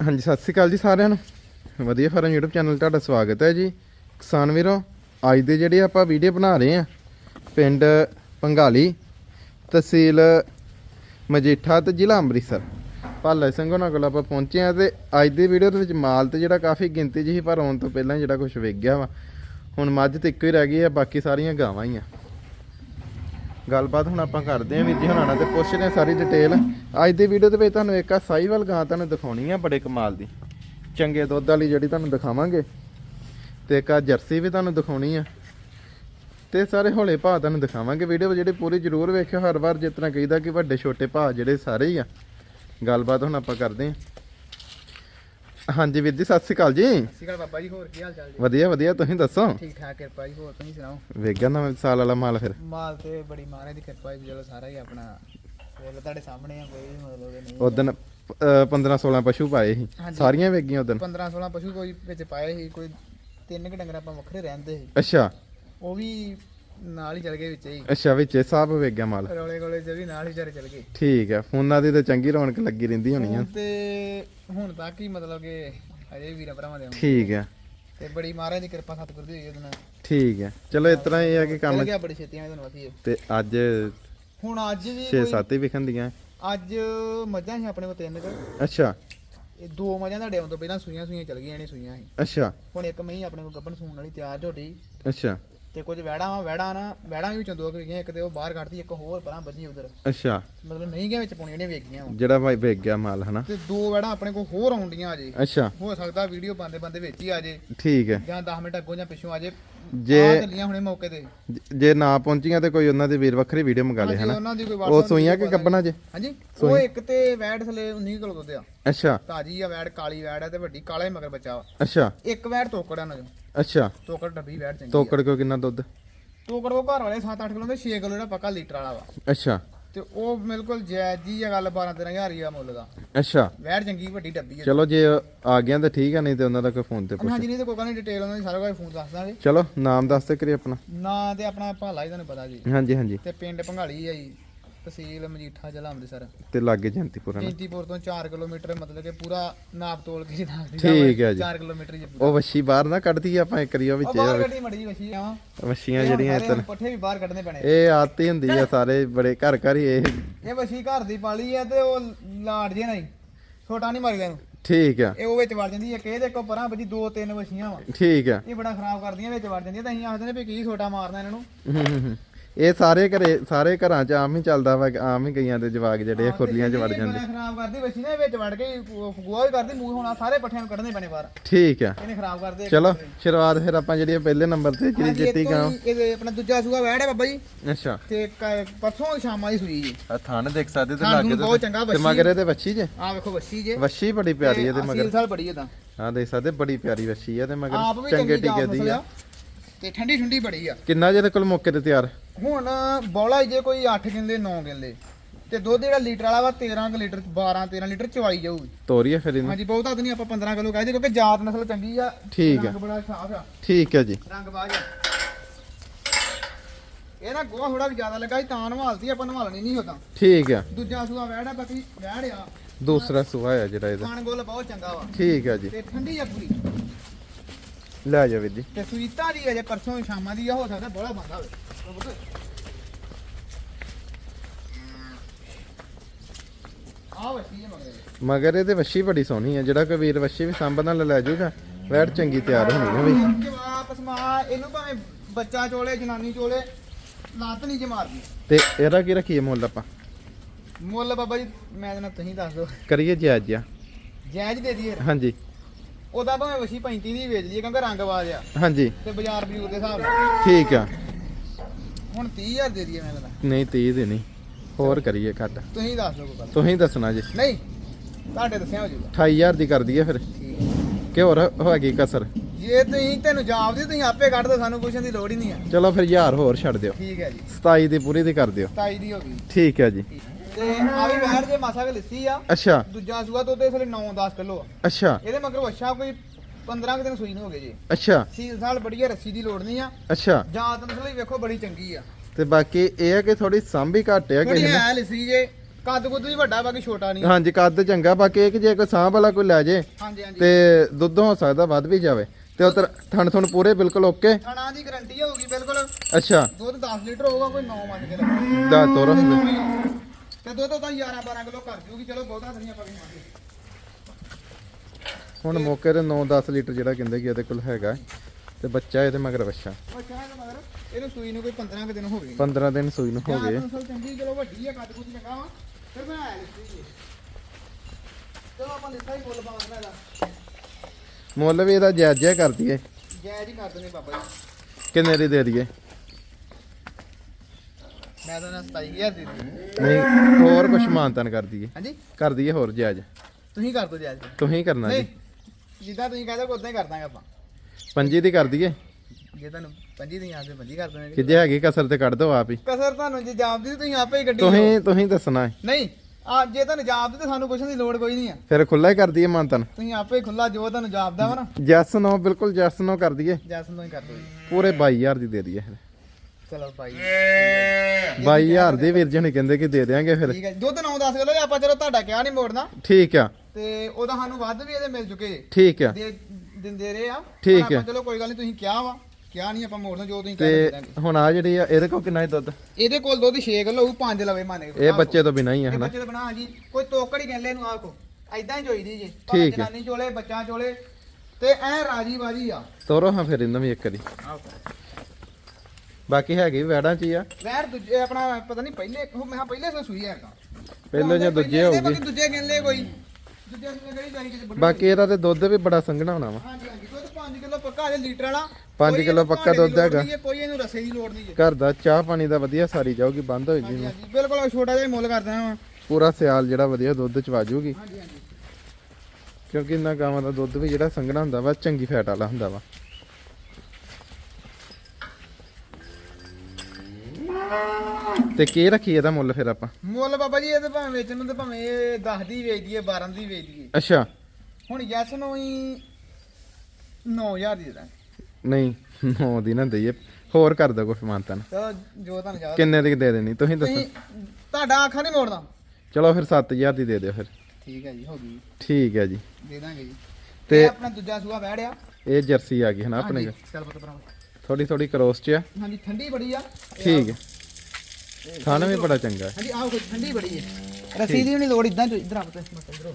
ਹਾਂਜੀ, ਸਤਿ ਸ਼੍ਰੀ ਅਕਾਲ ਜੀ ਸਾਰਿਆਂ ਨੂੰ। ਵਧੀਆ ਫਾਰਮ YouTube ਚੈਨਲ ਤੁਹਾਡਾ ਸਵਾਗਤ ਹੈ ਜੀ। ਕਿਸਾਨ ਵੀਰੋ, ਅੱਜ ਦੇ ਜਿਹੜੇ ਆਪਾਂ ਵੀਡੀਓ ਬਣਾ ਰਹੇ ਆ ਪਿੰਡ ਪੰਗਾਲੀ, ਤਹਿਸੀਲ ਮਜੀਠਾ ਤੇ ਜ਼ਿਲ੍ਹਾ ਅੰਮ੍ਰਿਤਸਰ। ਭਾਲਾ ਸਿੰਘ ਉਹਨਾਂ ਕੋਲ ਆਪਾਂ ਪਹੁੰਚੇ ਆ ਤੇ ਅੱਜ ਦੀ ਵੀਡੀਓ ਦੇ ਵਿੱਚ ਮਾਲ ਤੇ ਜਿਹੜਾ ਕਾਫੀ ਗਿਣਤੀ 'ਚ ਸੀ ਪਰ ਆਉਣ ਤੋਂ ਪਹਿਲਾਂ ਜਿਹੜਾ ਕੁਝ ਵੇਖ ਗਿਆ ਵਾ, ਹੁਣ ਮੱਝ ਤੇ ਇੱਕੋ ਹੀ ਰਹਿ ਗਈ ਆ, ਬਾਕੀ ਸਾਰੀਆਂ ਗਾਵਾਂ ਹੀ ਆ। ਗੱਲਬਾਤ ਹੁਣ ਆਪਾਂ ਕਰਦੇ ਆਂ ਵੀਰ ਜੀ ਹੁਣਾਂ ਨਾਲ ਤੇ ਪੁੱਛਦੇ ਆਂ ਸਾਰੀ ਡਿਟੇਲ ਅੱਜ ਦੀ ਵੀਡੀਓ ਦੇ ਵਿੱਚ ਤੁਹਾਨੂੰ ਇੱਕ ਆ ਸਾਈਵਾਲ ਗਾਂ ਤੁਹਾਨੂੰ ਦਿਖਾਉਣੀ ਆ ਬੜੇ ਕਮਾਲ ਦੀ। ਚੰਗੇ ਦੁੱਧ ਵਾਲੀ ਜਿਹੜੀ ਤੁਹਾਨੂੰ ਦਿਖਾਵਾਂਗੇ ਤੇ ਇੱਕ ਆ ਜਰਸੀ ਵੀ ਤੁਹਾਨੂੰ ਦਿਖਾਉਣੀ ਆ। ਤੇ ਸਾਰੇ ਹੌਲੇ ਭਾਅ ਤੁਹਾਨੂੰ ਦਿਖਾਵਾਂਗੇ। ਵੀਡੀਓ ਜਿਹੜੀ ਪੂਰੀ ਜ਼ਰੂਰ ਵੇਖਿਓ, ਹਰ ਵਾਰ ਜਿਸ ਤਰ੍ਹਾਂ ਕਹੀਦਾ ਕਿ ਵੱਡੇ ਛੋਟੇ ਭਾਅ ਜਿਹੜੇ ਸਾਰੇ ਹੀ ਆ। ਗੱਲਬਾਤ ਹੁਣ ਆਪਾਂ ਕਰਦੇ ਆਂ ਹਾਂਜੀ ਵੀਰ ਜੀ ਸਤਿ ਸ਼੍ਰੀ ਅਕਾਲ ਜੀ। ਸਿਕਲ ਬਾਬਾ ਜੀ ਹੋਰ ਕੀ ਹਾਲ ਚਾਲ ਜੀ? ਵਧੀਆ ਵਧੀਆ ਤੁਸੀਂ ਦੱਸੋ? ਠੀਕ ਠਾਕ ਕਿਰਪਾ ਜੀ ਹੋਰ ਤੁਸੀਂ ਸੁਣਾਓ? ਵੇਖ ਗਿਆ ਨਵੇਂ ਸਾਲ ਵਾਲਾ ਮਾਲ ਫਿਰ। ਮਾਲ ਤੇ ਬੜੀ ਮਾਰੇ ਦੀ ਕਿਰਪਾ ਜੀ ਚਲੋ ਸਾਰਾ ਹੀ ਆਪਣਾ ਫੁੱਲ ਤੁਹਾਡੇ ਸਾਹਮਣੇ ਆ ਕੋਈ ਵੀ ਮਤਲਬ ਕਿ ਨਹੀਂ ਉਦੋਂ 15 16 ਪਸ਼ੂ ਪਾਏ ਸੀ। ਸਾਰੀਆਂ ਵੇਗੀਆਂ ਉਦੋਂ 15 16 ਪਸ਼ੂ ਕੋਈ ਵਿੱਚ ਪਾਏ ਸੀ ਕੋਈ ਤਿੰਨ ਕੁ ਡੰਗਰ ਆਪਾਂ ਵੱਖਰੇ ਰਹਿੰਦੇ ਸੀ। ਅੱਛਾ। ਉਹ ਵੀ ਨਾਲ ਹੀ ਚਲ ਗਏ ਵਿੱਚ ਹੀ। ਅੱਛਾ ਵਿੱਚ ਇਹ ਸਭ ਵੇਗਿਆ ਮਾਲ। ਰੋਲੇ ਗੋਲੇ ਚ ਵੀ ਨਾਲ ਹੀ ਚਲ ਗਏ। ਠੀਕ ਹੈ ਫੋਨਾਂ ਦੀ ਤਾਂ ਚੰਗੀ ਰੌਣਕ ਲੱਗੀ ਰਹਿੰਦੀ ਹੋਣੀ ਆ। ਤੇ ਹੁਣ ਤੱਕ ਹੀ ਮਤਲਬ ਕਿ ਅਜੇ ਵੀਰਾਂ ਭਰਾਵਾਂ ਦੇ। ਠੀਕ ਹੈ ਤੇ ਬੜੀ ਮਾਰੇ ਦੀ ਕਿਰਪਾ ਸਤਿਗੁਰ ਦੀ ਹੋਈ ਉਹਦੇ ਨਾਲ। ਠੀਕ ਹੈ ਚਲੋ ਇਸ ਤਰ੍ਹਾਂ ਇਹ ਆ ਕਿ ਚੱਲ ਕੰਮ ਗਿਆ ਬੜੀ ਛੇਤੀ ਮੈਂ ਤੁਹਾਨੂੰ ਵਸੀ ਤੇ ਅੱਜ ਹੁਣ ਅੱਜ ਵੀ 6-7 ਹੀ ਵਿਖੰਦੀਆਂ ਅੱਜ ਮੱਝਾਂ ਸੀ ਆਪਣੇ ਕੋਲ ਤਿੰਨ ਕੁ। ਅੱਛਾ। ਇਹ ਦੋ ਮੱਝਾਂ ਤੁਹਾਡੇ ਆਉਣ ਤੋਂ ਪਹਿਲਾਂ ਸੂਈਆਂ ਸੂਈਆਂ ਚਲ ਗਈਆਂ ਨੇ ਸੂਈਆਂ ਸੀ। ਅੱਛਾ। ਹੁਣ ਇੱਕ ਮਹੀਂ ਆਪਣੇ ਕੋਲ ਗੱਭਣ ਸੂਣ ਵਾਲੀ ਤਿਆਰ ਝੋਟੀ। ਅੱਛਾ। ਤੇ ਕੁਝ ਵੈੜਾਂ ਵਾ ਵੈੜਾਂ ਨਾ ਵੈੜਾਂ ਵੀ ਵਿੱਚੋਂ ਦੋ ਕੁ ਗਈਆਂ ਇੱਕ ਤੇ ਉਹ ਬਾਹਰ ਕੱਢਦੀ ਇੱਕ ਹੋਰ ਪਰਾਂ ਵੱਜੀ ਉਧਰ। ਅੱਛਾ। ਮਤਲਬ ਨਹੀਂ ਗਿਆ ਵਿੱਚ ਪਾਉਣੀਆਂ ਨੇ ਵੇਗੀਆਂ ਵਾ। ਜਿਹੜਾ ਭਾਈ ਵੇਗ ਗਿਆ ਮਾਲ ਹਨਾ? ਤੇ ਦੋ ਵੈੜਾਂ ਆਪਣੇ ਕੋਲ ਹੋਰ ਆਉਂਦੀਆਂ ਅਜੇ। ਅੱਛਾ। ਹੋ ਸਕਦਾ ਵੀਡੀਓ ਬੰਦੇ ਬੰਦੇ ਵਿੱਚ ਹੀ ਆ ਜੇ। ਠੀਕ ਹੈ। ਜਾਂ 10 ਮਿੰਟ ਅੱਗੋਂ ਜਾਂ ਪਿੱਛੋਂ ਆ ਜੇ। ਜੇ ਆ ਚੱਲੀਆਂ ਹੁਣੇ ਮੌਕੇ ਤੇ। ਜ- ਜੇ ਨਾ ਪਹੁੰਚੀਆਂ ਤੇ ਕੋਈ ਉਹਨਾਂ ਦੇ ਵੀਰ ਵੱਖਰੀ ਵੀਡੀਓ ਮੰਗਾ ਲੇ ਹਾਂਜੀ, ਹਨਾ? ਉਹਨਾਂ ਦੀ ਕੋਈ ਉਹ WhatsApp ਸੂਈਆਂ ਕਿ ਗੱਬਣਾ ਜੇ? ਹਾਂਜੀ ਉਹ ਇੱਕ ਤੇ ਵੈੜ ਥਲੇ 19 ਕਿਲੋ ਦੁੱਧ ਆ। ਅੱਛਾ। ਤਾਜੀ ਆ ਵੈੜ ਕਾਲੀ ਵੈੜ ਆ ਤੇ ਵੱਡੀ ਕਾਲਾ ਹੀ ਮਗਰ ਬੱਚਾ ਵਾ। ਅੱਛਾ। ਇੱਕ ਵੈੜ ਤੋਕੜ ਆ ਨਾ ਅੱਛਾ। ਤੋਕੜ ਡੱਬੀ ਵੈੜ ਚੰਗੀ ਆ। ਤੋਕੜ ਕੋ ਕਿੰਨਾ ਦੁੱਧ? ਤੋਕੜ ਉਹ ਘਰ ਵਾਲੇ 7-8 ਕਿਲੋ ਦੇ 6 ਕਿਲੋ ਜਿਹੜਾ ਪੱਕਾ ਲੀਟਰ ਵਾਲਾ ਵਾ। ਅੱਛਾ। ਤੇ ਉਹ ਬਿਲਕੁਲ ਜਾਇਜ਼ ਜੀ ਆ ਗੱਲ 12 ਹਜ਼ਾਰ ਹੀ ਆ ਮੁੱਲ ਦਾ। ਅੱਛਾ। ਵੈੜ ਚੰਗੀ ਵੱਡੀ ਡੱਬੀ ਆ। ਚਲੋ ਜੇ ਆ ਗਿਆ ਤਾਂ ਠੀਕ ਆ ਨਹੀਂ ਤੇ ਉਹਨਾਂ ਦਾ ਕੋਈ ਫੋਨ ਤੇ ਪੁੱਛ। ਹਾਂਜੀ ਨਹੀਂ ਤੇ ਕੋਈ ਨਹੀਂ ਡਿਟੇਲ ਉਹਨਾਂ ਦੀ ਸਾਰਾ ਕੁਝ ਫੋਨ ਦੱਸ ਦਾਂਗੇ। ਚਲੋ ਨਾਮ ਦੱਸ ਤੇ ਕਰੀ ਆਪਣਾ। ਨਾਂ ਤੇ ਆਪਣਾ ਭਾਲਾ ਹੀ ਤੁਹਾਨੂੰ ਪਤਾ ਜੀ। ਹਾਂਜੀ ਹਾਂਜੀ। ਤੇ ਪਿੰਡ ਭੰਗਾਲੀ ਆ ਜੀ। ਤਹਿਸੀਲ ਮਜੀਠਾ ਜ਼ਿਲ੍ਹਾ ਅੰਮ੍ਰਿਤਸਰ। ਤੇ ਲਾਗੇ ਜੰਤੀਪੁਰਾ ਨਾਲ ਜੈਂਤੀਪੁਰ ਤੋਂ 4 ਕਿਲੋਮੀਟਰ ਮਤਲਬ ਕਿ ਪੂਰਾ ਨਾਪ ਤੋਲ ਕੇ ਜਿੱਦਾਂ ਠੀਕ ਹੈ ਜੀ। 4 ਕਿਲੋਮੀਟਰ ਜੀ ਉਹ ਵੱਛੀ ਬਾਹਰ ਨਾ ਕੱਢਦੀ ਆ ਆਪਾਂ ਇੱਕ ਉਹ ਵਿੱਚ ਬਾਹਰ ਗੱਡੀ ਮੜੀ ਵਸੀ ਆਵਾਂ ਵੱਛੀਆਂ ਜਿਹੜੀਆਂ ਇੱਧਰ। ਪੱਠੇ ਵੀ ਬਾਹਰ ਕੱਢਨੇ ਪੈਣੇ। ਇਹ ਆਤੀ ਹੁੰਦੀ ਆ ਸਾਰੇ ਬੜੇ ਘਰ ਘਰ ਹੀ ਇਹ। ਇਹ ਵਸੀ ਘਰ ਦੀ ਪਾਲੀ ਆ ਤੇ ਉਹ ਲਾੜ ਜੇ ਨਹੀਂ। ਛੋਟਾ ਨਹੀਂ ਮਰਦਾ ਇਹਨੂੰ। ਠੀਕ ਆ। ਇਹ ਉਹ ਵਿੱਚ ਵੜ ਜਾਂਦੀ ਹੈ ਕਿ ਕੋ ਪਰਾਂ ਵੱਜੀ ਦੋ ਤਿੰਨ ਵਸੀਆਂ ਵਾ। ਠੀਕ ਆ। ਇਹ ਬੜਾ ਖਰਾਬ ਕਰਦੀਆਂ ਵਿੱਚ ਵੜ ਜਾਂਦੀਆਂ ਤਾਂ ਅਸੀਂ ਆਖਦੇ ਨੇ ਵੀ ਕੀ ਛੋਟਾ ਮਾਰਨਾ ਇਹਨਾਂ ਨੂੰ। ਹੂੰ, ਹੂੰ, ਹੂੰ। ਇਹ ਸਾਰੇ ਘਰੇ ਸਾਰੇ ਘਰਾਂ 'ਚ ਆਮ ਹੀ ਚੱਲਦਾ ਵਾ ਆਮ ਹੀ ਗਈਆਂ ਦੇ ਜਵਾਕ ਜਿਹੜੇ ਆ ਖੁਰਲੀਆਂ 'ਚ ਵੜ ਇਹ ਜਾਂਦੇ। ਬੜਾ ਖਰਾਬ ਕਰਦੀ ਵਸੀ ਨਾ ਇਹ ਵਿੱਚ ਵੜ ਕੇ ਗੋਆ ਵੀ ਕਰਦੀ ਮੂੰਹ ਹੋਣਾ ਸਾਰੇ ਪੱਠਿਆਂ ਨੂੰ ਕੱਢਣੇ ਪੈਣੇ ਬਾਹਰ। ਠੀਕ ਆ। ਇਹਨੇ ਖਰਾਬ ਕਰਦੇ ਆ। ਚਲੋ ਸ਼ੁਰੂਆਤ ਫਿਰ ਆਪਾਂ ਜਿਹੜੀ ਪਹਿਲੇ ਨੰਬਰ ਤੇ ਜਿਹੜੀ ਇੱਥੋਂ ਗਾਂ ਹੀ ਇਹਦੇ ਆਪਣਾ ਦੂਜਾ ਸੂਆ ਵੈੜ ਹੈ ਬਾਬਾ ਜੀ। ਅੱਛਾ। ਤੇ ਪਰਸੋਂ ਸ਼ਾਮਾਂ ਦੀ ਸੂਈ ਜੀ। ਆ ਥਣ ਦੇਖ ਸਕਦੇ ਤੇ ਲਾਗੇ ਥੁਣ ਬਹੁਤ ਚੰਗਾ ਤੇ ਵੱਛੀ ਮਗਰ ਇਹਦੇ ਵੱਛੀ ਜੇ? ਆਹ ਵੇਖੋ ਵੱਛੀ ਜੇ। ਵੱਛੀ ਬੜੀ ਪਿਆਰੀ ਇਹਦੇ ਮਗਰ। ਅਸੀਲ ਸਾਲ ਬੜੀ ਇਹਦਾ। ਆ ਦੇਖ ਸਕਦੇ ਬੜੀ ਪਿਆਰੀ ਵੱਛੀ ਆ ਤੇ ਮਗਰ। ਚੰਗੇ ਟੀਕੇ ਦੀ ਆ। ਆ ਤੇ ਠੰਡੀ ਠੰਡੀ ਬੜੀ ਆ। ਕਿੰਨਾ ਜਿਹਦੇ ਕੋਲ ਮੌਕੇ ਤੇ ਤਿਆਰ? ਹੁਣ ਬੌਲਾ ਜੇ ਕੋਈ 8 ਕਿੰਲੇ 9 ਕਿੰਲੇ। ਤੇ ਦੁੱਧ ਜਿਹੜਾ ਲੀਟਰ ਵਾਲਾ ਵਾ 13 ਕੁ ਲੀਟਰ 12 13 ਲੀਟਰ ਚਵਾਈ ਜਾਊਗੀ। ਤੋਰੀਏ ਫਿਰ ਇਹਨੂੰ? ਹਾਂਜੀ ਬਹੁਤਾ ਤਾਂ ਨਹੀਂ ਆਪਾਂ 15 ਕਿਲੋ ਕਹਦੇ ਕਿਉਂਕਿ ਜਾਤ ਨਸਲ ਚੰਗੀ ਆ ਠੀਕ ਆ। ਰੰਗ ਬੜਾ ਸਾਫ਼ ਆ। ਠੀਕ ਹੈ ਜੀ। ਰੰਗ ਬਾਜ ਆ। ਇਹ ਨਾ ਗੋਹਾ ਥੋੜਾ ਜ਼ਿਆਦਾ ਲੱਗਾ ਸੀ ਤਾਂ ਨਵਾਲਤੀ ਆਪਾਂ ਨਵਾਲਣੀ ਨਹੀਂ ਹੁੰਦਾ ਠੀਕ ਆ। ਦੂਜਾ ਸੂਆ ਵੈੜ ਆ ਬਾਕੀ ਵੈੜ ਆ। ਦੂਸਰਾ ਸੁਹਾ ਹੈ ਜਿਹੜਾ ਇਹਦਾ। ਖਾਣ ਗੋਲ ਬਹੁਤ ਚੰਗਾ ਵਾ। ਠੀਕ ਹੈ ਜੀ। ਤੇ ਠੰਡੀ ਆ ਪੂਰੀ। ਲੈ ਜਾ ਵੀਰ ਜੀ। ਤੇ ਸਵੀਤਾ ਦੀ ਅਜੇ ਪਰਸੋਂ ਸ਼ਾਮਾਂ ਦੀ ਆ ਹੋ ਸਕਦਾ ਬੋਲਾ ਬੰਦਾ ਹੋਵੇ। ਆ ਵਸੀ ਹੈ ਮਗਰ ਮਗਰ ਇਹਦੇ ਵੱਛੀ ਬੜੀ ਸੋਹਣੀ ਹੈ ਜਿਹੜਾ ਕੋਈ ਵੀਰ ਵੱਛੀ ਵੀ ਸੰਭ ਨਾਲ ਲੈ ਜਾਊਗਾ ਵੈੜ ਚੰਗੀ ਤਿਆਰ ਹੋਣੀ ਹੈ ਬਈ। ਜਵਾਬ ਸਮਾ ਇਹਨੂੰ ਭਾਵੇਂ ਬੱਚਾ ਚੋਲੇ ਜਨਾਨੀ ਚੋਲੇ ਲੱਤ ਨਹੀਂ ਜੇ ਮਾਰਦੀ। ਤੇ ਇਹਦਾ ਕੀ ਰੱਖੀਏ ਮੁੱਲ ਆਪਾਂ? ਮੁੱਲ ਬਾਬਾ ਜੀ ਮੈਂ ਜਨਾ ਤੁਸੀਂ ਦੱਸ ਦਿਓ। ਕਰੀਏ ਜਾਇਜ਼ ਜਿਹਾ ਜਾਇਜ਼ ਦੇ ਦਈਏ। ਹਾਂਜੀ। ਉਹਦਾ ਭਾਵੇਂ ਵਸੀ 35 ਦੀ ਵੇਚ ਲਈਏ ਕਿਉਂਕਿ ਰੰਗ ਬਾਜ ਆ। ਹਾਂਜੀ। ਤੇ ਬਾਜ਼ਾਰ ਬਜੂਰ ਦੇ ਹਿਸਾਬ ਨਾਲ। ਠੀਕ ਆ। ਹੁਣ 30000 ਦੇ ਦਈਏ ਮੈਂ ਕਹਿੰਦਾ ਨਹੀਂ 30 ਦੇ ਨਹੀਂ। ਹੋਰ ਕਰੀਏ ਘੱਟ। ਤੁਸੀਂ ਦੱਸ ਦਿਓ ਕੋਈ ਗੱਲ। ਤੁਸੀਂ ਦੱਸਣਾ ਜੀ। ਨਹੀਂ ਤੁਹਾਡੇ ਦੱਸਿਆ ਹੋ ਜੂਗਾ 28000 ਦੀ ਕਰ ਦਈਏ ਫਿਰ। ਠੀਕ। ਹੈ। ਕਿ ਹੋਰ ਹੋਏਗੀ ਕਸਰ? ਜੇ ਤੁਸੀਂ ਤੈਨੂੰ ਜਾਬ ਦੀ ਤੁਸੀਂ ਆਪੇ ਕੱਢ ਦੋ ਸਾਨੂੰ ਪੁੱਛਣ ਦੀ ਲੋੜ ਹੀ ਨਹੀਂ ਆ। ਚਲੋ ਫਿਰ 1000 ਹੋਰ ਛੱਡ ਦਿਓ। ਠੀਕ ਹੈ ਜੀ। 27 ਦੀ ਪੂਰੀ ਦੀ ਕਰ ਦਿਓ। 27 ਦੀ ਹੋ ਗਈ। ਠੀਕ ਹੈ ਜੀ। ਤੇ ਆ ਵੀ ਵੈਰ ਜੇ ਮਾਸਾ ਕੇ ਲਿੱਸੀ ਆ। ਅੱਛਾ। ਦੂਜਾ ਸੂਆ ਦੁੱਧ ਇਸ ਵੇਲੇ 9-10 ਕਿਲੋ ਆ। ਅੱਛਾ। ਇਹਦੇ ਮਗਰ ਵੱਛਾ ਕੋਈ 15 ਕੁ ਦਿਨ ਸੂਈ ਨੂੰ ਹੋ ਗਏ ਜੀ। ਅੱਛਾ। ਸੀਲ ਸਾਲ ਬੜੀ ਆ ਰੱਸੀ ਦੀ ਲੋੜ ਨਹੀਂ ਆ। ਅੱਛਾ। ਜਾਤ ਨਸਲ ਵੀ ਵੇਖੋ ਬੜੀ ਚੰਗੀ ਆ। ਤੇ ਬਾਕੀ ਇਹ ਹੈ ਕਿ ਥੋੜੀ ਸਾਂਭੀ ਘੱਟ ਥੋੜੀ ਕਿ ਹੈ ਲਿੱਸੀ ਜੇ। ਕੱਦ ਕੁੱਦ ਵੀ ਵੱਡਾ ਬਾਕੀ ਛੋਟਾ ਨਹੀਂ ਹਾਂਜੀ ਕੱਦ ਚੰਗਾ ਬਾਕੀ ਇਹ ਕਿ ਜੇ ਕੋਈ ਸਾਂਭ ਵਾਲਾ ਕੋਈ ਲੈ ਜੇ ਹਾਂਜੀ ਹਾਂਜੀ। ਤੇ ਦੁੱਧ ਹੋ ਸਕਦਾ ਵੱਧ ਵੀ ਜਾਵੇ। ਤੇ ਉਧਰ ਥਣ ਥਣ ਪੂਰੇ ਬਿਲਕੁਲ ਓਕੇ? ਥਣਾ ਦੀ ਗਾਰੰਟੀ ਹੋਊਗੀ ਬਿਲਕੁਲ। ਅੱਛਾ। ਦੁੱਧ 10 ਲੀਟਰ ਹੋਊਗਾ ਕੋਈ 9 ਮੰਨ ਕੇ ਲੱਗਦਾ ਦਾ ਤੋਰ। ਤੇ ਦੁੱਧ ਤਾਂ 11 12 ਕਿਲੋ ਕਰ ਜੂਗੀ ਚਲੋ ਬਹੁਤਾ ਨਹੀਂ ਆਪਾਂ ਕਹਾਂਗੇ ਹੁਣ ਮੌਕੇ ਤੇ 9-10 ਲੀਟਰ ਜਿਹੜਾ ਕਹਿੰਦੇ ਕਿ ਇਹਦੇ ਕੋਲ ਹੈਗਾ ਤੇ ਬੱਚਾ ਇਹਦੇ ਮਗਰ ਬੱਚਾ ਉਹ ਸ਼ਾਇਦ ਮਗਰ ਇਹਨੂੰ ਸੂਈ ਨੂੰ ਕੋਈ 15 ਕੁ ਦਿਨ ਹੋ ਗਏ। 15 ਦਿਨ ਸੂਈ ਨੂੰ ਹੋ ਗਏ। ਜਾਂ ਨਸਲ ਚੰਗੀ ਚਲੋ ਵੱਡੀ ਆ ਕੱਦ ਕੁੱਦ ਚੰਗਾ ਵਾ ਫਿਰ ਮੈਂ ਆਇਆ ਲਿਖੀ ਚਲੋ ਆਪਾਂ ਲਿਖਾ ਹੀ ਮੁੱਲ ਪਾਉਣਾ ਇਹਦਾ। ਮੁੱਲ ਵੀ ਇਹਦਾ ਜਾਇਜ਼ ਜਿਹਾ ਕਰ ਦਈਏ। ਜਾਇਜ਼ ਹੀ ਕਰ ਦਿੰਦੇ ਬਾਬਾ ਜੀ। ਕਿੰਨੇ ਦੀ ਦੇ ਦਈਏ? ਮੈਂ ਤਾਂ ਨਾ 27000 ਦੇ ਦਿੱਤੀ। ਨਹੀਂ ਹੋਰ ਕੁਛ ਮਾਨਤਨ ਕਰ ਦਈਏ। ਹਾਂਜੀ? ਕਰ ਦਈਏ ਹੋਰ ਜਾਇਜ਼। ਤੁਸੀਂ ਕਰ ਦਿਓ ਜਾਇਜ਼। ਤੂੰ ਹੀ ਕਰਨਾ ਨਹੀਂ ਜੀ ਜਿੱਦਾਂ ਤੁਸੀਂ ਕਹਿੰਦੇ ਉਦਾਂ ਹੀ ਕਰ ਦਾਂਗੇ ਆਪਾਂ। ਪੰਜੀ ਦੀ ਕਰ ਦਈਏ। ਜੇ ਤੁਹਾਨੂੰ ਪੰਜੀ ਦੀ ਆਂਦੇ ਪੰਜੀ ਕਰ ਕਿ ਦਾਂਗੇ ਜੇ ਹੈਗੀ ਕਸਰ ਤੇ ਕੱਢ ਦੋ ਆਪ ਹੀ। ਕਸਰ ਤੁਹਾਨੂੰ ਜੇ ਜਾਪਦੀ ਤੁਸੀਂ ਆਪੇ ਹੀ ਗੱਡੀ। ਤੁਸੀਂ ਤੁਸੀਂ ਦੱਸਣਾ ਹੈ। ਨਹੀਂ ਆ ਜੇ ਤੁਹਾਨੂੰ ਜਾਪਦੀ ਤਾਂ ਸਾਨੂੰ ਪੁੱਛਣ ਦੀ ਲੋੜ ਕੋਈ ਨਹੀਂ ਆ। ਫਿਰ ਖੁੱਲਾ ਹੀ ਕਰ ਦਈਏ ਮਾਨਤਨ। ਤੁਸੀਂ ਆਪੇ ਹੀ ਖੁੱਲਾ ਜੋ ਤੁਹਾਨੂੰ ਜਾਪਦਾ ਵਾ ਨਾ। ਜੈਸ ਨੋ ਬਿਲਕੁਲ ਜੈਸ ਨੋ ਕਰ ਦਈਏ। ਜੈਸ ਨੂੰ ਹੀ ਕਰ ਦਿਓ ਜੀ। ਪੂਰੇ 22000 ਦੀ ਦੇ ਦਈਏ। ਚਲੋ ਭਾਈ 22000 ਦੀ ਵੀਰ ਜੀ ਹੁਣੀ ਕਹਿੰਦੇ ਕਿ ਦੇ ਦੇਾਂਗੇ ਫਿਰ। ਠੀਕ ਹੈ ਜੀ। ਦੁੱਧ 9-10 ਕਿਲੋ ਜੀ, ਆਪਾਂ ਚਲੋ ਤੁਹਾਡਾ ਕਿਹਾ ਨਹੀਂ ਮੋੜਨਾ। ਠੀਕ ਆ। ਤੇ ਉਹਦਾ ਸਾਨੂੰ ਵੱਧ ਵੀ ਇਹਦੇ ਮਿਲ ਚੁੱਕੇ। ਜੇ। ਠੀਕ ਆ। ਦੇ ਦਿੰਦੇ ਰਹੇ ਆ। ਠੀਕ ਹੈ। ਆਪਾਂ ਚਲੋ ਕੋਈ ਗੱਲ ਨਹੀਂ ਤੁਸੀਂ ਕਿਹਾ ਵਾ। ਕਿਹਾ ਨਹੀਂ ਆਪਾਂ ਮੋੜਨਾ ਜੋ ਤੁਸੀਂ ਕਹਿੰਦੇ ਤੇ ਹੁਣ ਆ ਜਿਹੜੀ ਆ ਇਹਦੇ ਕੋਲ ਕਿੰਨਾ ਹੀ ਦੁੱਧ? ਇਹਦੇ ਕੋਲ ਦੁੱਧ 6 ਕਿਲੋ ਉਹ 5 ਲਵੇ ਮਾਨੇ ਇਹ ਬੱਚੇ ਤੋਂ ਬਿਨਾ ਹੀ ਆ ਇਹ ਹਨਾ? ਬੱਚੇ ਦਾ ਬਣਾ ਜੀ ਕੋਈ ਤੋਕੜ ਹੀ ਕਹਿੰਦੇ ਇਹਨੂੰ ਆਖੋ ਐਦਾਂ ਹੀ ਚੋਈਦੀ ਜੀ। ਠੀਕ ਹੈ। ਜਨਾਨੀ ਚੋਲੇ ਬੱਚਾ ਚੋਲੇ। ਤੇ ਐ ਰਾਜੀ ਬਾਜੀ ਆ। ਤੋਰੋ ਹਾਂ ਫਿਰ ਇਹਨਾਂ ਵੀ ਇੱਕ ਵਾਰੀ। ਬਾਕੀ ਹੈਗੀ ਵੈੜਾਂ ਚ ਹੀ ਆ। ਵੈਰ ਦੂਜੇ ਆਪਣਾ ਪਤਾ ਨਹੀਂ ਪਹਿਲੇ ਉਹ ਮੈਂ ਕਿਹਾ ਪਹਿਲੇ ਸੋ ਸੂਈ ਹੈਗਾ ਪਹਿਲੇ ਜਾਂ ਦੂਜੇ ਹੋਊਗੀ। ਬਾਕੀ ਦੂਜੇ ਕਹਿੰਦੇ ਕੋਈ। ਦੂਜੇ ਨੂੰ ਕਿਹੜੀ ਜਾਈ ਕਿਤੇ ਬੜੀ ਬਾਕੀ ਇਹਦਾ ਤੇ ਦੁੱਧ ਵੀ ਬੜਾ ਸੰਘਣਾ ਹੋਣਾ ਵਾ। ਹਾਂਜੀ ਹਾਂਜੀ ਦੁੱਧ 5 ਕਿਲੋ ਪੱਕਾ ਹੈ ਲੀਟਰ ਵਾਲਾ। ਪੰਜ ਕੋਈ ਕਿੱਲੋ ਇਹਨੂੰ ਪੱਕਾ ਭਾਂਡੇ ਦੀ ਦੁੱਧ ਲੋੜ ਹੈਗਾ। ਨਹੀਂ ਹੈ, ਕੋਈ ਇਹਨੂੰ ਰਸੇ ਦੀ ਲੋੜ ਨਹੀਂ ਘਰ ਦਾ ਚਾਹ ਪਾਣੀ ਦਾ ਵਧੀਆ ਸਾਰੀ ਜਾਊਗੀ ਬੰਦ ਹੋ ਜੀ ਹਾਂਜੀ ਹਾਂਜੀ ਬਿਲਕੁਲ ਛੋਟਾ ਜਿਹਾ ਹੀ ਮੁੱਲ ਕਰਦਾ ਹਾਂ ਪੂਰਾ ਸਿਆਲ ਜਿਹੜਾ ਵਧੀਆ ਦੁੱਧ ਚ ਵਾਜੂਗੀ ਹਾਂਜੀ ਹਾਂਜੀ। ਕਿਉਂਕਿ ਇਹਨਾਂ ਗਾਵਾਂ ਦਾ ਦੁੱਧ ਵੀ ਜਿਹੜਾ ਸੰਘਣਾ ਹੁੰਦਾ ਵਾ ਚੰਗੀ ਫੈਟ ਵਾਲਾ ਹੁੰਦਾ ਵਾ। ਤੇ ਕੀ ਰੱਖੀ ਇਹਦਾ ਮੁੱਲ ਫਿਰ ਆਪਾਂ? ਮੁੱਲ ਬਾਬਾ ਜੀ ਇਹਦੇ ਭਾਵੇਂ ਵੇਚਣ ਨੂੰ ਤੇ ਭਾਵੇਂ ਇਹ 10 ਦੀ ਵੇਚ ਦਈਏ 12 ਦੀ ਵੇਚ ਦਈਏ ਅੱਛਾ। ਹੁਣ ਯੈਸ ਨੂੰ ਹੀ 9000 ਦੀ ਦੇ ਨਹੀਂ ਨੌ ਦੀ ਨਾ ਦਈਏ। ਹੋਰ ਕਰ ਦੋ ਕੁਛ ਮਾਨਤਾ ਨਾ ਚਲੋ ਜੋ ਤੁਹਾਨੂੰ ਜ਼ਿਆਦਾ ਕਿੰਨੇ ਦੀ ਦੇ ਦੇਣੀ? ਤੁਸੀਂ ਦੱਸੋ। ਤੁਸੀਂ ਤੁਹਾਡਾ ਆਖਾ ਨਹੀਂ ਮੋੜਨਾ। ਚਲੋ ਫਿਰ 7000 ਦੀ ਦੇ ਦਿਓ ਫਿਰ। ਠੀਕ ਹੈ ਜੀ ਹੋ ਗਈ। ਠੀਕ ਹੈ ਜੀ। ਦੇ ਦਾਂਗੇ ਜੀ। ਤੇ- ਤੇ ਆਪਣਾ ਦੂਜਾ ਸੂਆ ਬੈੜਿਆ ਇਹ ਜਰਸੀ ਆ ਗਈ ਹੈ ਨਾ ਆਪਣੇ ਕੋਲ। ਚੱਲ ਭਰਾ ਥੋੜੀ ਥੋੜੀ ਕਰੋਸ ਚ ਆ। ਹਾਂਜੀ ਠੰਡੀ ਬੜੀ ਆ। ਠੀਕ ਹੈ। ਖਾਣਾ ਵੀ ਬੜਾ ਚੰਗਾ ਹੈ। ਹਾਂਜੀ ਆਓ ਕੋਈ ਠੰਡੀ ਬੜੀ ਹੈ। ਰਸੀ ਦੀ ਵੀ ਨਹੀਂ ਲੋੜ ਇਦਾਂ ਇਧਰ ਆ ਪੁੱਤ ਇਧਰੋਂ।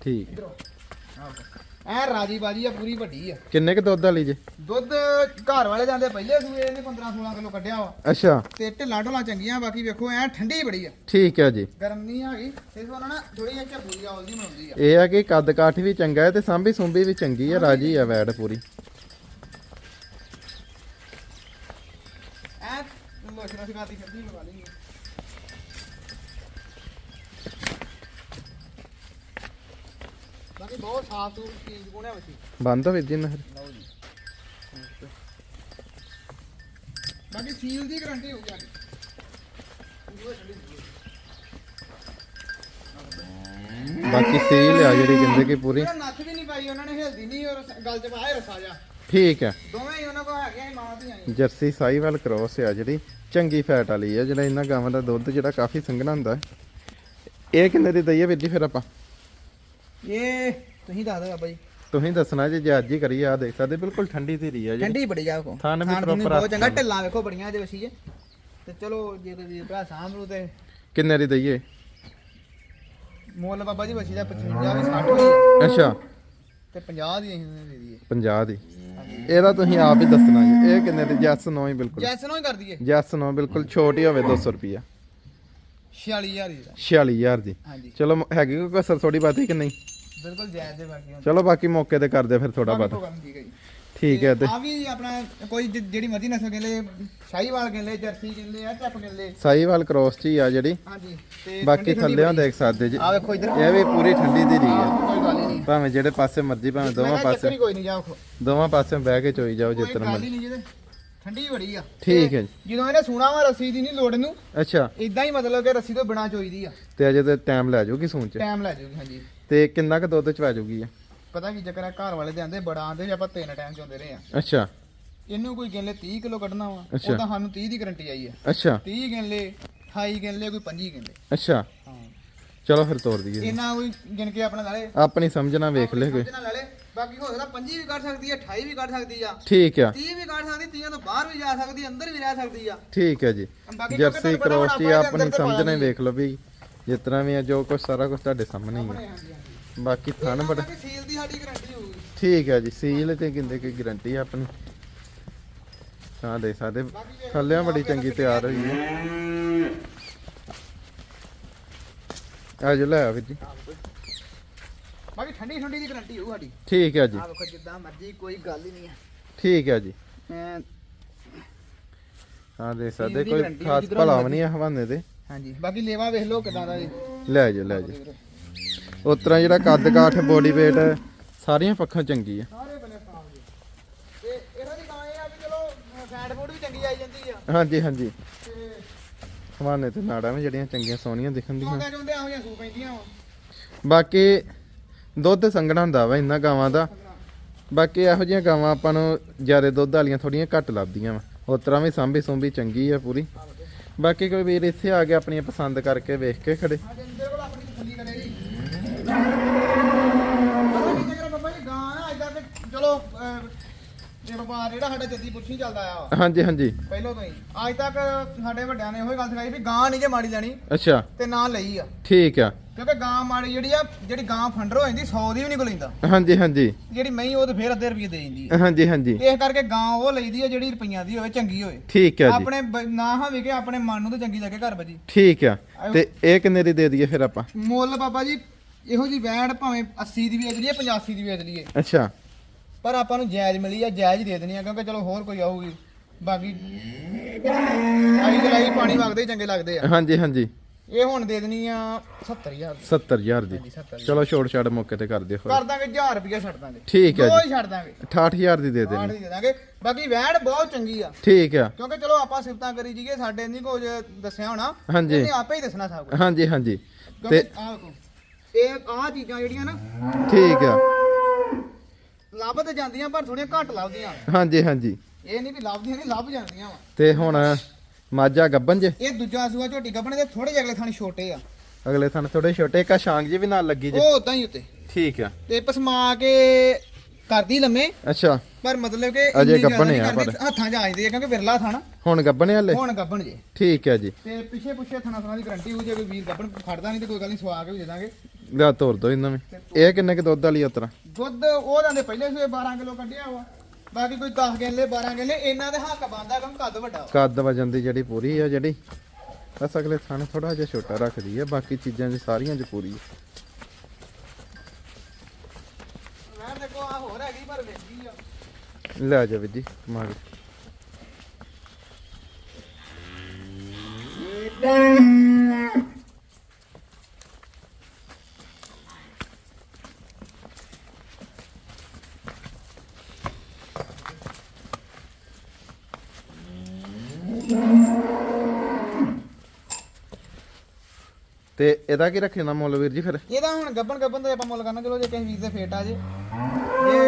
ਠੀਕ। ਹੈ। ਐ ਰਾਜੀ ਬਾਜੀ ਆ ਪੂਰੀ ਵੱਡੀ ਆ। ਕਿੰਨੇ ਕ ਦੁੱਧ ਵਾਲੀ ਜੇ? ਦੁੱਧ ਘਰ ਵਾਲੇ ਜਾਂਦੇ ਪਹਿਲੇ ਸੂਏ ਇਹਨੇ 15 16 ਕਿਲੋ ਕੱਢਿਆ ਵਾ। ਅੱਛਾ। ਤੇ ਢਿੱਲਾਂ ਢੋਲਾਂ ਚੰਗੀਆਂ ਬਾਕੀ ਵੇਖੋ ਐ ਠੰਡੀ ਬੜੀ ਆ। ਠੀਕ ਹੈ ਜੀ। ਗਰਮ ਨਹੀਂ ਹੈਗੀ ਇਸ ਵਾਰ ਨਾ ਥੋੜੀ ਜਿਹੀ ਝੱਬੂਰੀ ਆਉਲ ਦੀ ਬਣਾਉਂਦੀ ਆ। ਇਹ ਆ ਕਿ ਕੱਦ ਕਾਠ ਵੀ ਚੰਗਾ ਹੈ ਤੇ ਸਾਂਭੀ ਸੁੰਭੀ ਵੀ ਚੰਗੀ ਹੈ ਰਾਜੀ ਆ ਵੈੜ ਪੂਰੀ। ਐ ਲੋਸ਼ਨਾ ਸਿਖਾਤੀ ਫਿਰਦੀ ਲਗਾ ਲਈ। ਬਾਕੀ ਬਹੁਤ ਸਾਫ਼ ਸੂਫ ਚੀਜ਼ ਕੋਣਿਆ ਵਸੀ ਬੰਦ ਹੋਵੇ ਜੀ ਨਾ ਫਿਰ। ਬਾਕੀ ਸੀਲ ਦੀ ਗਾਰੰਟੀ ਹੋ ਗਈ ਬਾਕੀ ਸੀਲ ਆ ਜਿਹੜੀ ਕਹਿੰਦੇ ਕਿ ਪੂਰੀ। ਨੱਥ ਵੀ ਨਹੀਂ ਪਾਈ ਉਹਨਾਂ ਨੇ ਹਿਲਦੀ ਨਹੀਂ ਔਰ ਗੱਲ ਚ ਪਾਇਆ ਰਸਾ ਜਾ। ਠੀਕ ਹੈ ਦੋਵੇਂ ਹੀ ਉਹਨਾਂ ਕੋਲ ਹੈਗੇ ਮਾਂ ਧੀਆਂ ਹੀ। ਜਰਸੀ ਸਾਈਵਾਲ ਕ੍ਰੋਸ ਆ ਜਿਹੜੀ ਚੰਗੀ ਫੈਟ ਵਾਲੀ ਆ ਜਿਹੜਾ ਇਹਨਾਂ ਗਾਵਾਂ ਦਾ ਦੁੱਧ ਜਿਹੜਾ ਕਾਫੀ ਸੰਘਣਾ ਹੁੰਦਾ। ਹੈ ਇਹ ਕਿੰਨੇ ਦੀ ਦਈਏ ਵੀਰ ਜੀ ਫਿਰ ਆਪਾਂ? ਇਹ ਤੁਸੀਂ ਦੱਸ ਦਿਓ ਬਾਬਾ ਜੀ। ਤੁਸੀਂ ਦੱਸਣਾ ਜੇ ਜੇ ਅੱਜ ਹੀ ਕਰੀਏ ਆ ਦੇਖ ਸਕਦੇ ਬਿਲਕੁਲ ਠੰਡੀ ਧੀਰੀ ਆ ਜੀ। ਠੰਡੀ ਬੜੀ ਆ ਕੋ ਥਣ ਵੀ proper ਬਹੁਤ ਚੰਗਾ। ਢਿੱਲਾਂ ਵੇਖੋ ਬੜੀਆਂ ਇਹਦੇ ਵਸੀ ਜੇ। ਤੇ ਚਲੋ ਜੇ ਤੇ ਵੀਰ ਭਰਾ ਸਾਂਭ ਲੂ ਤੇ ਕਿੰਨੇ ਦੀ ਦਈਏ? ਮੁੱਲ ਬਾਬਾ ਜੀ ਵਸੀ ਦਾ 55 ਵੀ 60 ਹੋਈ ਅੱਛਾ। ਤੇ 50 ਦੀ ਅਸੀਂ ਦੇ ਦਈਏ। 50 ਦੀ। ਇਹਦਾ ਤੁਸੀਂ ਆਪ ਹੀ ਦੱਸਣਾ ਜੀ ਇਹ ਕਿੰਨੇ ਦੀ? ਜੈਸ ਨੋ ਹੀ ਬਿਲਕੁਲ। ਜੈਸ ਨੂੰ ਹੀ ਕਰ ਦਈਏ। ਜੈਸ ਨੋ ਬਿਲਕੁਲ ਛੋਟੀ ਹੋਵੇ 200 ਰੁਪਿਆ 46000 ਦੀ। ਦਾ 46000 ਦੀ। ਹਾਂਜੀ। ਚਲੋ ਮ- ਹੈਗੀ ਕੋਈ ਕਸਰ ਥੋੜੀ ਬਾਤੀ ਕਿ ਨਹੀਂ? ਬਿਲਕੁਲ ਜਾਇਜ਼ ਦੇ ਬਾਕੀ ਹੁਣ। ਚਲੋ ਬਾਕੀ ਮੌਕੇ ਤੇ ਕਰਦੇ ਫਿਰ ਥੋੜਾ ਬਾਤ ਪ੍ਰੋਗਰਾਮ ਠੀਕ ਹੈ ਜੀ। ਠੀਕ ਹੈ ਤੇ ਆ ਵੀ ਆਪਣਾ ਕੋਈ ਜਿ- ਜਿਹੜੀ ਮਰਜ਼ੀ ਨਸਲ ਕਹਿੰਦੇ ਸ਼ਾਹੀਵਾਲ ਕਹਿੰਦੇ ਜਰਸੀ ਕਹਿੰਦੇ ਆ ਚੱਪ ਕਹਿੰਦੇ ਸਾਈਵਾਲ ਕ੍ਰੋਸ ਚ ਹੀ ਆ ਜਿਹੜੀ। ਹਾਂਜੀ ਤੇ ਬਾਕੀ ਠੰਡੀ ਠੰਡੀ ਥੱਲੇੋਂ। ਦੇਖ ਸਕਦੇ ਜੀ। ਆ ਵੇਖੋ ਇੱਧਰ। ਇਹ ਵੀ ਪੂਰੀ ਠੰਡੀ ਧੀਰੀ ਹੈ। ਕੋਈ ਗੱਲ ਹੀ ਨਹੀਂ। ਭਾਵੇਂ ਜਿਹੜੇ ਪਾਸੇ ਮਰਜ਼ੀ ਭਾਵੇਂ ਦੋਵਾਂ ਮੈਂ ਕਿਹਾ ਚੱਕਰ ਪਾਸੇ। ਹੀ ਕੋਈ ਨਹੀਂ ਜਾਓ ਦੋਵਾਂ ਪਾਸੇ ਬਹਿ ਕੇ ਚੋਈ ਜਾਓ ਕੋਈ ਜਿੱਤਰ ਗੱਲ ਮਰਜ਼ੀ। ਹੀ ਨਹੀਂ ਜਿਹਦੇ ਠੰਡੀ ਬੜੀ ਆ। ਠੀਕ ਹੈ ਜੀ। ਜਦੋਂ ਇਹਨੇ ਸੁਣਾ ਵਾ ਰੱਸੀ ਦੀ ਨਹੀਂ ਲੋੜ ਇਹਨੂੰ ਅੱਛਾ। ਇਦਾਂ ਹੀ ਮਤਲਬ ਕਿ ਰੱਸੀ ਤੋਂ ਬਿਨਾ ਚੋਈਦੀ ਆ। ਤੇ ਅਜੇ ਤੇ ਟਾਈਮ ਲੈ ਜਾਊਗੀ ਸੂਣ ਚ? ਟਾਈਮ ਲੈ ਜਾਊਗੀ ਹਾਂਜੀ। ਤੇ ਕਿੰਨਾ ਕੁ ਦੁੱਧ ਚ ਪੈ ਜਾਊਗੀ ਇਹ? ਪਤਾ ਕੀ ਚੱਕਰ ਆ ਘਰ ਵਾਲੇ ਦੇ ਆਂਦੇ ਬੜਾ ਆਂਦੇ ਵੀ ਆਪਾਂ ਤਿੰਨ ਟਾਈਮ ਚੋਂਦੇ ਰਹੇ ਆ। ਅੱਛਾ। ਇਹਨੂੰ ਕੋਈ ਕਹਿੰਦੇ 30 ਕਿਲੋ ਕੱਢਣਾ ਵਾ ਅੱਛਾ। ਉਹਦਾ ਸਾਨੂੰ 30 ਦੀ ਗਾਰੰਟੀ ਆਈ ਆ। ਅੱਛਾ। 30 ਕਹਿੰਦੇ 28 ਕਹਿੰਦੇ ਕੋਈ 25 ਕਹਿੰਦੇ ਅੱਛਾ। ਹਾਂ। ਚਲੋ ਫਿਰ ਤੋਰ ਦਈਏ। ਇਹਨਾਂ ਕੋਈ ਗਿਣ ਕੇ ਆਪਣਾ ਨਾਲੇ ਆਪਣੀ ਸਮਝਣਾ ਵੇਖ ਲੈ ਕੋਈ। ਸਮਝਣਾ ਲੈ ਲੈ ਬਾਕੀ ਹੋ ਸਕਦਾ 25 ਵੀ ਕੱਢ ਸਕਦੀ ਹੈ 28 ਵੀ ਕੱਢ ਸਕਦੀ ਆ। ਠੀਕ ਆ। 30 ਵੀ ਕੱਢ ਸਕਦੀ 30 ਤੋਂ ਬਾਹਰ ਵੀ ਜਾ ਸਕਦੀ ਅੰਦਰ ਵੀ ਰਹਿ ਸਕਦੀ ਆ। ਠੀਕ ਹੈ ਜੀ। ਬਾਕੀ ਜਰਸੀ ਕ੍ਰੋਸ ਜੀ ਆਪਣੀ ਅੰਦਰ ਸਮਝਣਾ ਪਾ ਵੇਖ ਲਓ ਵੀ ਜਿਸ ਤਰ੍ਹਾਂ ਵੀ ਆ ਜੋ ਕੁਝ ਸਾਰਾ ਕੁਝ ਤੁਹਾਡੇ ਸਾਹਮਣੇ ਹੀ ਹੈ ਬਾਕੀ ਥਣ ਬੜਾ ਬਾਕੀ ਸੀਲ ਦੀ ਸਾਡੀ ਗਾਰੰਟੀ ਹੋਊਗੀ। ਠੀਕ ਹੈ ਜੀ ਸੀਲ ਤੇ ਕਿੰਦੇ ਕੀ ਗਾਰੰਟੀ ਆ ਆਪਣੀ? ਹਾਂ ਦੇ ਸਾਡੇ ਥੱਲਿਆਂ ਬੜੀ ਚੰਗੀ ਤਿਆਰ ਹੋਈ ਹੈ ਆ ਜੋ ਲੈ ਆ ਵੀਰ ਜੀ। ਬਾਕੀ ਠੰਡੀ ਠੰਡੀ ਦੀ ਗਾਰੰਟੀ ਹੋਊ ਸਾਡੀ। ਠੀਕ ਹੈ ਜੀ। ਆ ਵੇਖੋ ਜਿੱਦਾਂ ਮਰਜ਼ੀ ਕੋਈ ਗੱਲ ਹੀ ਨਹੀਂ ਹੈ। ਠੀਕ ਹੈ ਜੀ। ਮੈਂ ਹਾਂ ਦੇ ਸਾਡੇ ਸੀਲ ਦੀ ਕੋਈ ਖਾਸ ਭਲਾ। ਨਹੀਂ ਆ ਹਵਾਨੇ ਤੇ ਹਾਂਜੀ ਬਾਕੀ ਲੇਵਾ ਵੇਖ ਲਓ ਕਿਦਾਂ ਦਾ ਜੀ ਲੈ ਜਾ ਲੈ ਜਾ। ਉਸ ਤਰ੍ਹਾਂ ਜਿਹੜਾ ਕੱਦ ਕਾਠ ਬੋਡੀ weight ਸਾਰੀਆਂ ਪੱਖਾਂ ਚੰਗੀ ਆ। ਸਾਰੇ ਬਨੇ ਸਾਫ਼ ਜੀ। ਤੇ ਇਹਨਾਂ ਦੀ ਗਾਂ ਇਹ ਆ ਵੀ ਚਲੋ ਫੈਟ ਫੂਡ ਵੀ ਚੰਗੀ ਆਈ ਜਾਂਦੀ ਆ। ਹਾਂਜੀ ਹਾਂਜੀ। ਤੇ ਹਵਾਨੇ ਤੇ ਨਾੜਾਂ ਵੀ ਜਿਹੜੀਆਂ ਚੰਗੀਆਂ ਸੋਹਣੀਆਂ ਦਿਖਣ ਦੀਆਂ। ਬਾਕੀ ਦੁੱਧ ਸੰਘਣਾ ਹੁੰਦਾ ਵਾ ਇਹਨਾਂ ਗਾਵਾਂ ਦਾ। ਬਾਕੀ ਇਹੋ ਜਿਹੀਆਂ ਗਾਵਾਂ ਆਪਾਂ ਨੂੰ ਜ਼ਿਆਦਾ ਦੁੱਧ ਵਾਲੀਆਂ ਥੋੜੀਆਂ ਘੱਟ ਲੱਭਦੀਆਂ ਵਾ। ਉਸ ਤਰ੍ਹਾਂ ਵੀ ਸਾਂਭੀ ਸੁੰਭੀ ਚੰਗੀ ਆ ਪੂਰੀ। ਬਾਕੀ ਕੋਈ ਵੀਰ ਇੱਥੇ ਆ ਕੇ ਆਪਣੀਆਂ ਪਸੰਦ ਕਰਕੇ ਵੇਖ ਕੇ ਖੜੇ। ਆਪਣੀ ਚਲੋ ਵਪਾਰ ਜਿਹੜਾ ਸਾਡਾ ਜੱਦੀ ਪੁੱਛੀ ਚੱਲਦਾ ਆ ਹਾਂਜੀ ਹਾਂਜੀ। ਪਹਿਲੋਂ ਤੋਂ ਹੀ। ਅੱਜ ਤੱਕ ਸਾਡੇ ਵੱਡਿਆਂ ਨੇ ਇਹੋ ਹੀ ਗੱਲ ਸਿਖਾਈ ਵੀ ਗਾਂ ਨਹੀਂ ਜੇ ਮਾੜੀ ਲੈਣੀ ਅੱਛਾ। ਤੇ ਨਾ ਲਈ ਆ। ਠੀਕ ਆ। ਕਿਉਂਕਿ ਗਾਂ ਮਾੜੀ ਜਿਹੜੀ ਆ ਜਿਹੜੀ ਗਾਂ ਫੰਡਰ ਹੋ ਜਾਂਦੀ 100 ਦੀ ਵੀ ਨਹੀਂ ਕੋਲਿੰਦਾ ਹਾਂਜੀ ਹਾਂਜੀ। ਜਿਹੜੀ ਮਹੀਂ ਉਹ ਤੇ ਫੇਰ ਅੱਧੇ ਰੁਪਏ ਦੇ ਜਾਂਦੀ ਆ। ਹਾਂਜੀ ਹਾਂਜੀ। ਇਸ ਕਰਕੇ ਗਾਂ ਉਹ ਲਈਦੀ ਆ ਜਿਹੜੀ ਰੁਪਈਆਂ ਦੀ ਹੋਵੇ ਚੰਗੀ ਹੋਵੇ। ਠੀਕ ਆ ਜੀ। ਆਪਣੇ ਬ- ਨਾ ਹੋਵੇ ਕਿ ਆਪਣੇ ਮਨ ਨੂੰ ਤਾਂ ਚੰਗੀ ਲੱਗੇ ਘਰ ਬਜੀ। ਠੀਕ ਆ। ਤੇ ਇਹ ਕਿੰਨੇ ਦੀ ਦੇ ਦਈਏ ਫਿਰ ਆਪਾਂ? ਮੁੱਲ ਬਾਬਾ ਜੀ ਇਹੋ ਜੀ ਵੈੜ ਭਾਵੇਂ 80 ਦੀ ਵੇਚ ਲਈਏ 85 ਦੀ ਵੇਚ ਲਈਏ। ਅੱਛਾ। ਪਰ ਆਪਾਂ ਨੂੰ ਜਾਇਜ਼ ਮਿਲੀ ਆ ਜਾਇਜ਼ ਹੀ ਦੇ ਦੇਣੀ ਆ ਕਿਉਂਕਿ ਚਲੋ ਹੋਰ ਕੋਈ ਆਊਗੀ। ਬਾਕੀ ਆਈ ਗਲਾਈ ਪਾਣੀ ਵਗਦੇ ਹੀ ਚੰਗੇ ਲੱਗਦੇ ਆ। ਹਾਂਜੀ ਹਾਂਜੀ। ਇਹ ਹੁਣ ਦੇ ਦੇਣੀ ਆ 70000 ਦੀ। 70000 ਦੀ। ਹਾਂਜੀ 70000 ਚਲੋ ਛੋੜ ਛਾੜ ਮੌਕੇ ਤੇ ਕਰ ਦਿਓ ਕਰ ਦਾਂਗੇ 1000 ਰੁਪਏ ਛੱਡ ਦਾਂਗੇ। ਠੀਕ ਹੈ ਦੋ ਹੀ ਛੱਡ ਦਾਂਗੇ। 68000 ਦੀ ਦੇ ਦੇਣੀ। ਦੀ ਦਾਂਗੇ। ਬਾਕੀ ਵੈੜ ਬਹੁਤ ਚੰਗੀ ਆ। ਠੀਕ ਆ। ਕਿਉਂਕਿ ਚਲੋ ਆਪਾਂ ਸਿਫਤਾਂ ਕਰੀ ਜੀਏ ਸਾਡੇ ਨਹੀਂ ਕੁਝ ਦੱਸਿਆ ਹੋਣਾ। ਹਾਂਜੀ। ਇਹਨੇ ਆਪੇ ਹੀ ਦੱਸਣਾ ਸਭ ਕੁਝ। ਹਾਂਜੀ ਹਾਂਜੀ। ਕਿਉਂਕਿ ਤੇ ਆਹ ਵੇਖੋ ਇਹ ਆਹ ਚੀਜ਼ਾਂ ਜਿਹੜੀਆਂ ਨਾ ਠੀਕ ਆ। ਲੱਭ ਤੇ ਜਾਂਦੀਆਂ ਪਰ ਥੋੜੀਆਂ ਘੱਟ ਲੱਭਦੀਆਂ। ਹਾਂਜੀ ਹਾਂਜੀ। ਇਹ ਨਹੀਂ ਵੀ ਲੱਭਦੀਆਂ ਨਹੀਂ ਲੱਭ ਜਾਂਦੀਆਂ ਵਾ। ਤੇ ਹੁਣ ਮਾਝਾ ਗੱਬਨ ਜੇ? ਇਹ ਦੂਜਾ ਸੂਆ ਝੋਟੀ ਗੱਭਣੇ ਦੇ ਥੋੜੇ ਜਿਹੇ ਅਗਲੇ ਥਾਣੇ ਛੋਟੇ ਆ। ਅਗਲੇ ਥਣ ਥੋੜੇ ਛੋਟੇ ਕਾ ਸ਼ਾਂਗ ਜੀ ਵੀ ਨਾਲ ਲੱਗੀ ਜੇ। ਉਹ ਉਦਾਂ ਹੀ ਉੱਤੇ। ਠੀਕ ਆ। ਤੇ ਪਸਮਾ ਕੇ ਕਰਦੀ ਲੰਮੇ ਅੱਛਾ। ਪਰ ਮਤਲਬ ਕਿ ਅਜੇ ਨਹੀਂ ਆ ਪਰ। ਹੱਥਾਂ 'ਚ ਆ ਜਾਂਦੀ ਹੈ ਕਿਉਂਕਿ ਵਿਰਲਾ ਥਾਣਾ। ਹੁਣ ਗੱਬਨ ਹਲੇ? ਹੁਣ ਗੱਭਣ ਜੇ। ਠੀਕ ਹੈ ਜੀ। ਤੇ ਪਿੱਛੇ ਪੁੱਛੇ ਥਾਣਾ ਥਾਣਾ ਦੀ ਗਾਰੰਟੀ ਹੋ ਜੇ ਕੋਈ ਵੀਰ ਗੱਭਣ ਖੜਦਾ ਨਹੀਂ ਤੇ ਕੋਈ ਗੱਲ ਨਹੀਂ ਸਵਾ ਕੇ ਵੀ ਦੇ ਦਾਂਗੇ। ਲਿਆ ਤੋਰ ਦੋ ਇਹਨਾਂ ਵੀ ਇਹ ਕਿੰਨੇ ਕਿ ਦੁੱਧ ਵਾਲੀ ਉਤਰਾ? ਦੁੱਧ ਉਹ ਜਾਂਦੇ ਪਹਿਲੇ ਸੂਏ 12 ਕਿਲੋ ਕੱਢਿਆ ਵਾ। ਬਾਕੀ ਕੋਈ 10 ਕਿੱਲੇ 12 ਕਿੱਲੇ ਇਹਨਾਂ ਦੇ ਹੱਕ ਬੰਦਾ ਕੰਮ ਕੱਦ ਵੱਡਾ। ਕੱਦ ਵਜਨ ਦੀ ਜਿਹੜੀ ਪੂਰੀ ਆ ਜਿਹੜੀ ਬਸ ਅਗਲੇ ਥਣ ਥੋੜਾ ਜਿਹਾ ਛੋਟਾ ਰੱਖਦੀ ਆ ਬਾਕੀ ਚੀਜ਼ਾਂ ਜੀ ਸਾਰੀਆਂ ਚ ਪੂਰੀ ਆ। ਮੈਂ ਦੇਖੋ ਆ ਹੋਰ ਹੈਗੀ ਪਰ ਵੇਖੀ ਆ। ਲੈ ਜਾ ਵੀਰ ਜੀ ਮਾਰ। ਤੇ ਇਹਦਾ ਕੀ ਰੱਖਣਾ ਮੁੱਲ ਵੀਰ ਜੀ ਫਿਰ? ਇਹਦਾ ਹੁਣ ਗੱਬਣ ਗੱਬਣ ਦਾ ਆਪਾਂ ਮੁੱਲ ਕਰਨਾ ਚਲੋ ਜੇ ਕਿਸੇ ਵੀਰ ਦੇ ਫੇਟ ਆ ਜੇ। ਜੇ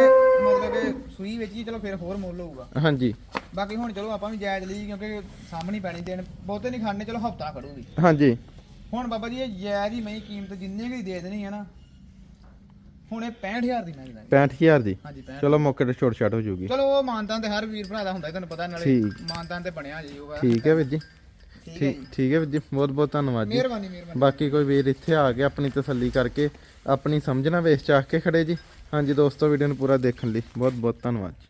ਮਤਲਬ ਕਿ ਸੂਈ ਵਿੱਚ ਹੀ ਚਲੋ ਫਿਰ ਹੋਰ ਮੁੱਲ ਹੋਊਗਾ। ਹਾਂਜੀ। ਬਾਕੀ ਹੁਣ ਚਲੋ ਆਪਾਂ ਵੀ ਜਾਇਜ਼ ਲਈ ਕਿਉਂਕਿ ਸਾਹਮਣੇ ਪੈਣੀ ਦੇਣ ਬਹੁਤੇ ਨਹੀਂ ਖੜਨੇ ਚਲੋ ਹਫਤਾ ਖੜੂਗੀ। ਹਾਂਜੀ। ਹੁਣ ਬਾਬਾ ਜੀ ਇਹ ਜਾਇਜ਼ ਹੀ ਮਈ ਕੀਮਤ ਜਿੰਨੀ ਕੁ ਦੀ ਦੇਣੀ ਹੈ ਨਾ ਹੁਣ ਇਹ 65000 ਦੀ ਨਹੀਂ ਦੇਣੀ 65000 ਦੀ? ਹਾਂਜੀ 65 ਚਲੋ ਮੌਕੇ ਤੇ ਛੋਟ ਛਾਟ ਹੋ ਜੂਗੀ। ਚਲੋ ਉਹ ਮਾਨਤਾਨ ਤੇ ਹਰ ਵੀਰ ਭਰਾ ਦਾ ਹੁੰਦਾ ਤੁਹਾਨੂੰ ਪਤਾ ਨਾਲੇ ਠੀਕ। ਮਾਨਤਾਨ ਤੇ ਬਣਿਆ ਜੀ ਉਹ ਠੀਕ ਹੈ ਵੀਰ ਜੀ। ਠੀਕ ਹੈ ਠੀਕ ਜੀ। ਠੀਕ ਹੈ ਵੀਰ ਜੀ ਬਹੁਤ ਬਹੁਤ ਧੰਨਵਾਦ ਜੀ। ਮਿਹਰਬਾਨੀ ਮਿਹਰਬਾਨੀ। ਬਾਕੀ ਕੋਈ ਵੀਰ ਇੱਥੇ ਆ ਕੇ ਆਪਣੀ ਤਸੱਲੀ ਕਰਕੇ ਆਪਣੀ ਸਮਝਣਾ ਵੇਚ ਚਾਹ ਕੇ ਖੜੇ ਜੀ। ਹਾਂਜੀ ਦੋਸਤੋ ਵੀਡੀਓ ਨੂੰ ਪੂਰਾ ਦੇਖਣ ਲਈ ਬਹੁਤ ਬਹੁਤ ਧੰਨਵਾਦ ਜੀ।